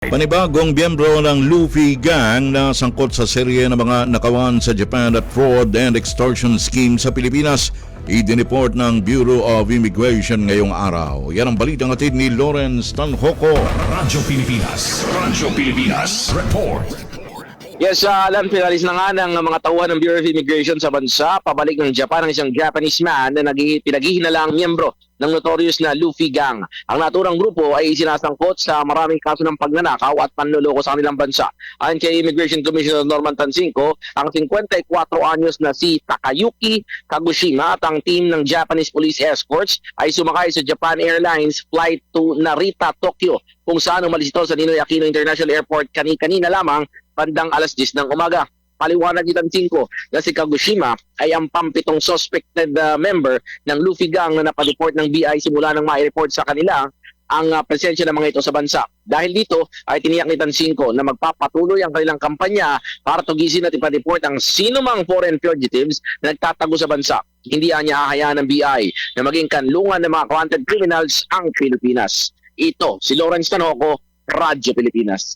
Panibagong miyembro ng Luffy Gang na sangkot sa serye ng mga nakawan sa Japan at fraud and extortion scheme sa Pilipinas, idiniport ng Bureau of Immigration ngayong araw. Yan ang balitang atid ni Lawrence Tanhoco. Radyo Pilipinas. Radyo Pilipinas. Report. Yes, uh, alam, pinalis na nga ng mga tauhan ng Bureau of Immigration sa bansa, pabalik ng Japan ang isang Japanese man na naghi- pinaghihinalang miyembro ng notorious na Luffy Gang. Ang naturang grupo ay sinasangkot sa maraming kaso ng pagnanakaw at panloloko sa kanilang bansa. Ayon kay Immigration Commissioner Norman Tansinko, ang 54 anyos na si Takayuki Kagoshima at ang team ng Japanese Police Escorts ay sumakay sa Japan Airlines flight to Narita, Tokyo, kung saan umalis ito sa Ninoy Aquino International Airport kani-kanina lamang bandang alas 10 ng umaga. Paliwanag ni Tansinko na si Kagoshima ay ang pampitong suspected uh, member ng Luffy Gang na napadeport ng BI simula nang ma-report sa kanila ang uh, presensya ng mga ito sa bansa. Dahil dito ay tiniyak ni Tansinko na magpapatuloy ang kanilang kampanya para tugisin at ipadeport ang sino mang foreign fugitives na nagtatago sa bansa. Hindi niya hahayaan ng BI na maging kanlungan ng mga wanted criminals ang Pilipinas. Ito, si Lawrence Tanoco, Radyo Pilipinas.